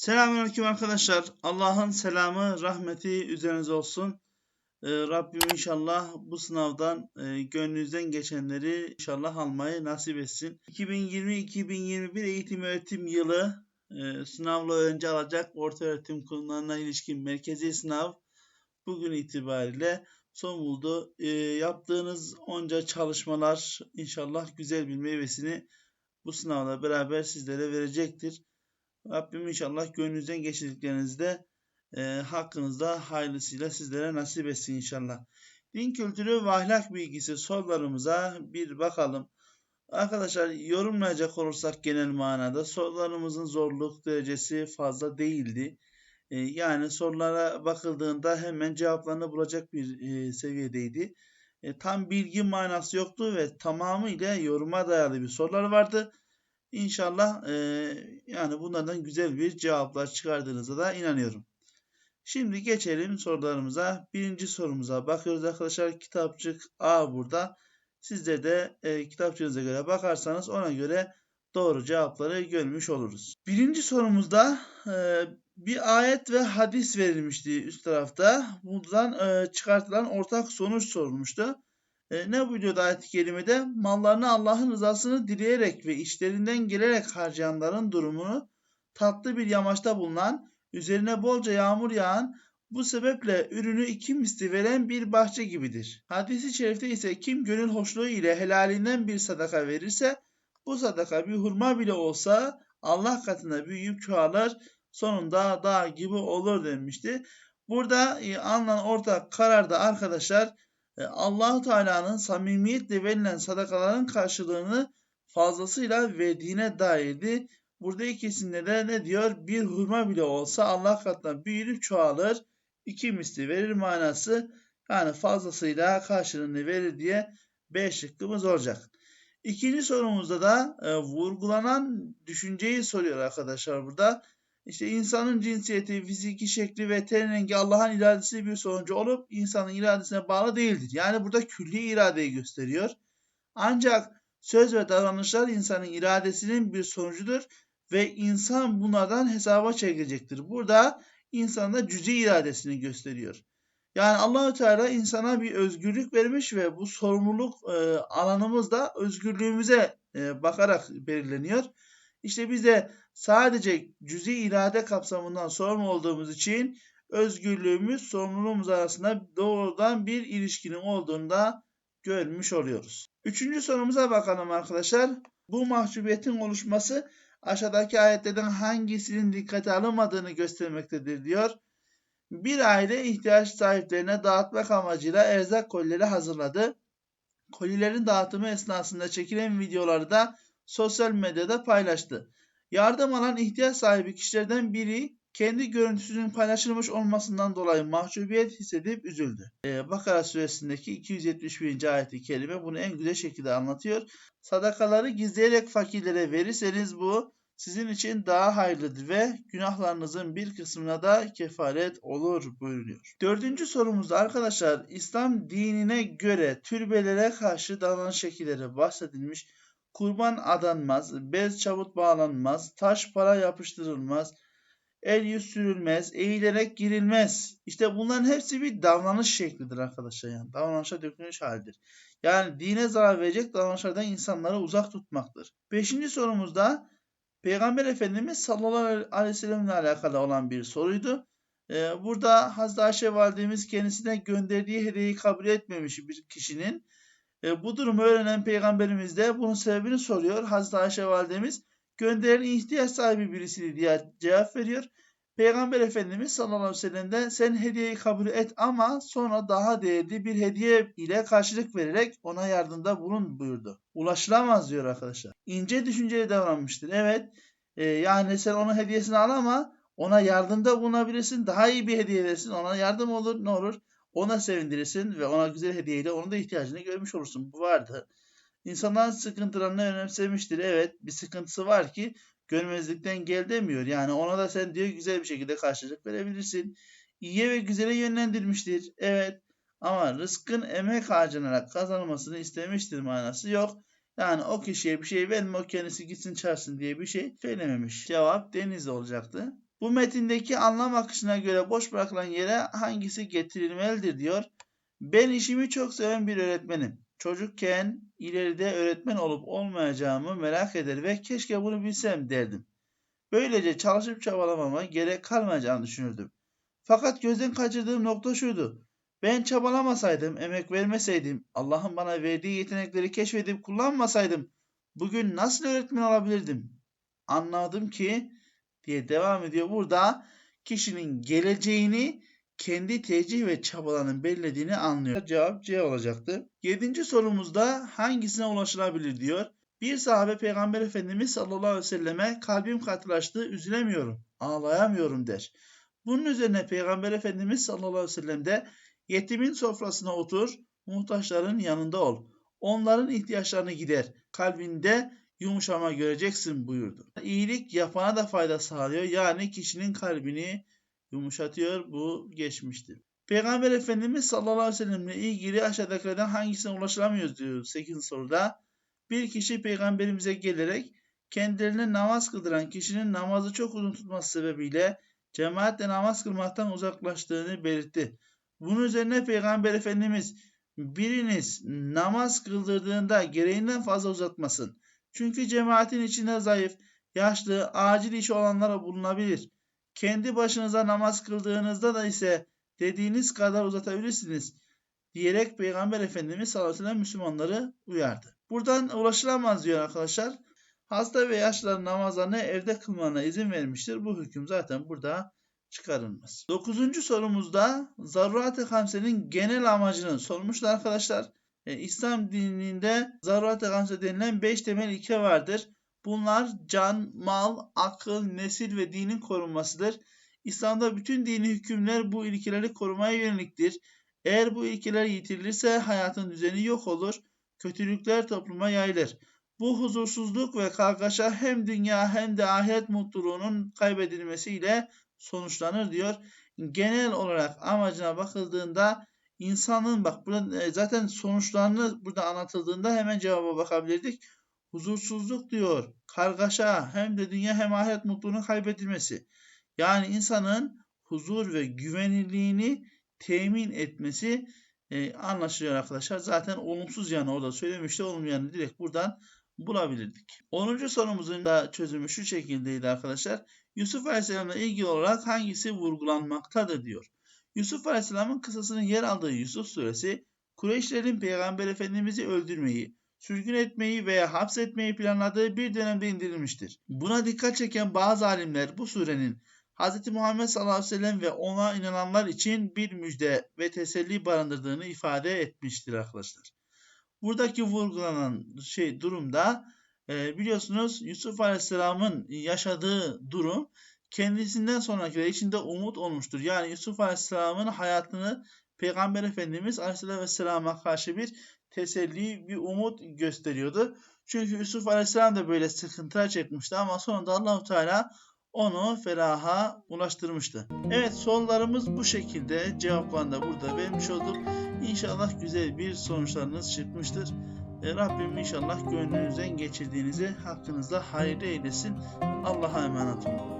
Selamünaleyküm arkadaşlar. Allah'ın selamı, rahmeti üzerinize olsun. Ee, Rabbim inşallah bu sınavdan e, gönlünüzden geçenleri inşallah almayı nasip etsin. 2020-2021 eğitim öğretim yılı e, sınavla öğrenci alacak orta öğretim kurumlarına ilişkin merkezi sınav bugün itibariyle son buldu. E, yaptığınız onca çalışmalar inşallah güzel bir meyvesini bu sınavla beraber sizlere verecektir. Rabbim inşallah gönlünüzden geçirdiklerinizi de e, hakkınızda hayırlısıyla sizlere nasip etsin inşallah. Din kültürü ve ahlak bilgisi sorularımıza bir bakalım. Arkadaşlar yorumlayacak olursak genel manada sorularımızın zorluk derecesi fazla değildi. E, yani sorulara bakıldığında hemen cevaplarını bulacak bir e, seviyedeydi. E, tam bilgi manası yoktu ve tamamıyla yoruma dayalı bir sorular vardı. İnşallah e, yani bunlardan güzel bir cevaplar çıkardığınıza da inanıyorum. Şimdi geçelim sorularımıza. Birinci sorumuza bakıyoruz arkadaşlar. Kitapçık A burada. Sizler de e, kitapçığınıza göre bakarsanız ona göre doğru cevapları görmüş oluruz. Birinci sorumuzda e, bir ayet ve hadis verilmişti üst tarafta. Buradan e, çıkartılan ortak sonuç sorulmuştu. E, ne buyuruyordu ayet-i kerimede? Mallarını Allah'ın rızasını dileyerek ve işlerinden gelerek harcayanların durumunu tatlı bir yamaçta bulunan, üzerine bolca yağmur yağan, bu sebeple ürünü iki misli veren bir bahçe gibidir. Hadis-i şerifte ise kim gönül hoşluğu ile helalinden bir sadaka verirse, bu sadaka bir hurma bile olsa Allah katında büyüyüp çoğalır, sonunda dağ gibi olur denmişti. Burada e, alınan ortak kararda arkadaşlar e, Allahu Teala'nın samimiyetle verilen sadakaların karşılığını fazlasıyla verdiğine dairdi. Burada ikisinde de ne diyor? Bir hurma bile olsa Allah katında büyür çoğalır. İki misli verir manası. Yani fazlasıyla karşılığını verir diye B şıkkımız olacak. İkinci sorumuzda da e, vurgulanan düşünceyi soruyor arkadaşlar burada. İşte insanın cinsiyeti, fiziki şekli ve ten rengi Allah'ın iradesi bir sonucu olup insanın iradesine bağlı değildir. Yani burada külli iradeyi gösteriyor. Ancak söz ve davranışlar insanın iradesinin bir sonucudur ve insan bunlardan hesaba çekilecektir. Burada insanın da cüzi iradesini gösteriyor. Yani Allahü Teala insana bir özgürlük vermiş ve bu sorumluluk e, alanımız da özgürlüğümüze e, bakarak belirleniyor. İşte biz de sadece cüzi irade kapsamından sorumlu olduğumuz için özgürlüğümüz sorumluluğumuz arasında doğrudan bir ilişkinin olduğunu da görmüş oluyoruz. Üçüncü sorumuza bakalım arkadaşlar. Bu mahcubiyetin oluşması aşağıdaki ayetlerden hangisinin dikkate alınmadığını göstermektedir diyor. Bir aile ihtiyaç sahiplerine dağıtmak amacıyla erzak kolileri hazırladı. Kolilerin dağıtımı esnasında çekilen videoları da sosyal medyada paylaştı. Yardım alan ihtiyaç sahibi kişilerden biri kendi görüntüsünün paylaşılmış olmasından dolayı mahcubiyet hissedip üzüldü. Ee, Bakara suresindeki 271. ayeti kelime bunu en güzel şekilde anlatıyor. Sadakaları gizleyerek fakirlere verirseniz bu sizin için daha hayırlıdır ve günahlarınızın bir kısmına da kefaret olur buyuruyor. Dördüncü sorumuzda arkadaşlar İslam dinine göre türbelere karşı davranış şekilleri bahsedilmiş. Kurban adanmaz, bez çabut bağlanmaz, taş para yapıştırılmaz, el yüz sürülmez, eğilerek girilmez. İşte bunların hepsi bir davranış şeklidir arkadaşlar yani. Davranışa dökülmüş halidir. Yani dine zarar verecek davranışlardan insanları uzak tutmaktır. Beşinci sorumuzda Peygamber Efendimiz sallallahu aleyhi ve sellem ile alakalı olan bir soruydu. Ee, burada Hazreti Ayşe validemiz kendisine gönderdiği hediyeyi kabul etmemiş bir kişinin e, bu durumu öğrenen peygamberimiz de bunun sebebini soruyor. Hazreti Ayşe validemiz gönderilen ihtiyaç sahibi birisi diye cevap veriyor. Peygamber Efendimiz sallallahu aleyhi ve sellem sen hediyeyi kabul et ama sonra daha değerli bir hediye ile karşılık vererek ona yardımda bulun buyurdu. Ulaşılamaz diyor arkadaşlar. İnce düşünceli davranmıştır. Evet e, yani sen onun hediyesini al ama ona yardımda bulunabilirsin. Daha iyi bir hediye verirsin. Ona yardım olur ne olur. Ona sevindirirsin ve ona güzel hediyeyle onun da ihtiyacını görmüş olursun. Bu vardı. İnsanların sıkıntılarını önemsemiştir. Evet bir sıkıntısı var ki görmezlikten gel demiyor. Yani ona da sen diyor güzel bir şekilde karşılık verebilirsin. İyiye ve güzele yönlendirmiştir. Evet ama rızkın emek harcanarak kazanılmasını istemiştir manası yok. Yani o kişiye bir şey verme o kendisi gitsin çarsın diye bir şey söylememiş. Cevap deniz olacaktı. Bu metindeki anlam akışına göre boş bırakılan yere hangisi getirilmelidir diyor. Ben işimi çok seven bir öğretmenim. Çocukken ileride öğretmen olup olmayacağımı merak eder ve keşke bunu bilsem derdim. Böylece çalışıp çabalamama gerek kalmayacağını düşünürdüm. Fakat gözden kaçırdığım nokta şuydu. Ben çabalamasaydım, emek vermeseydim, Allah'ın bana verdiği yetenekleri keşfedip kullanmasaydım bugün nasıl öğretmen olabilirdim? Anladım ki diye devam ediyor. Burada kişinin geleceğini kendi tercih ve çabalarının belirlediğini anlıyor. Cevap C olacaktı. Yedinci sorumuzda hangisine ulaşılabilir diyor. Bir sahabe Peygamber Efendimiz sallallahu aleyhi ve selleme kalbim katılaştı, üzülemiyorum, ağlayamıyorum der. Bunun üzerine Peygamber Efendimiz sallallahu aleyhi ve sellem de yetimin sofrasına otur, muhtaçların yanında ol. Onların ihtiyaçlarını gider. Kalbinde yumuşama göreceksin buyurdu. İyilik yapana da fayda sağlıyor. Yani kişinin kalbini yumuşatıyor. Bu geçmiştir. Peygamber Efendimiz sallallahu aleyhi ve sellemle ilgili aşağıdakilerden hangisine ulaşılamıyoruz diyor 8. soruda. Bir kişi peygamberimize gelerek kendilerine namaz kıldıran kişinin namazı çok uzun tutması sebebiyle cemaatle namaz kılmaktan uzaklaştığını belirtti. Bunun üzerine Peygamber Efendimiz biriniz namaz kıldırdığında gereğinden fazla uzatmasın. Çünkü cemaatin içinde zayıf, yaşlı, acil işi olanlara bulunabilir. Kendi başınıza namaz kıldığınızda da ise dediğiniz kadar uzatabilirsiniz diyerek Peygamber Efendimiz sallallahu aleyhi ve sellem Müslümanları uyardı. Buradan ulaşılamaz diyor arkadaşlar. Hasta ve yaşlıların namazlarını evde kılmana izin vermiştir. Bu hüküm zaten burada çıkarılmaz. Dokuzuncu sorumuzda zarurat-ı hamsenin genel amacını sormuşlar arkadaşlar. E, İslam dininde zarurat-ı hamse denilen beş temel ilke vardır. Bunlar can, mal, akıl, nesil ve dinin korunmasıdır. İslam'da bütün dini hükümler bu ilkeleri korumaya yöneliktir. Eğer bu ilkeler yitirilirse hayatın düzeni yok olur, kötülükler topluma yayılır. Bu huzursuzluk ve kargaşa hem dünya hem de ahiret mutluluğunun kaybedilmesiyle sonuçlanır diyor. Genel olarak amacına bakıldığında insanın bak burada e, zaten sonuçlarını burada anlatıldığında hemen cevaba bakabilirdik. Huzursuzluk diyor, kargaşa hem de dünya hem ahiret mutluluğunun kaybedilmesi. Yani insanın huzur ve güvenilirliğini temin etmesi e, anlaşılıyor arkadaşlar. Zaten olumsuz yanı orada söylemişti. Olumlu yanı direkt buradan bulabilirdik. 10. sorumuzun da çözümü şu şekildeydi arkadaşlar. Yusuf Aleyhisselam'la ilgili olarak hangisi vurgulanmaktadır diyor. Yusuf Aleyhisselam'ın kısasının yer aldığı Yusuf suresi Kureyşlerin Peygamber Efendimiz'i öldürmeyi, sürgün etmeyi veya hapsetmeyi planladığı bir dönemde indirilmiştir. Buna dikkat çeken bazı alimler bu surenin Hz. Muhammed sallallahu aleyhi ve sellem ve ona inananlar için bir müjde ve teselli barındırdığını ifade etmiştir arkadaşlar. Buradaki vurgulanan şey durumda e, biliyorsunuz Yusuf Aleyhisselam'ın yaşadığı durum kendisinden sonrakiler içinde umut olmuştur. Yani Yusuf Aleyhisselam'ın hayatını Peygamber Efendimiz Aleyhisselam'a karşı bir teselli, bir umut gösteriyordu. Çünkü Yusuf Aleyhisselam da böyle sıkıntılar çekmişti ama sonunda Allahu Teala onu feraha ulaştırmıştı. Evet sorularımız bu şekilde cevaplarını da burada vermiş olduk. İnşallah güzel bir sonuçlarınız çıkmıştır. E, Rabbim inşallah gönlünüzden geçirdiğinizi hakkınızda hayırlı eylesin. Allah'a emanet olun.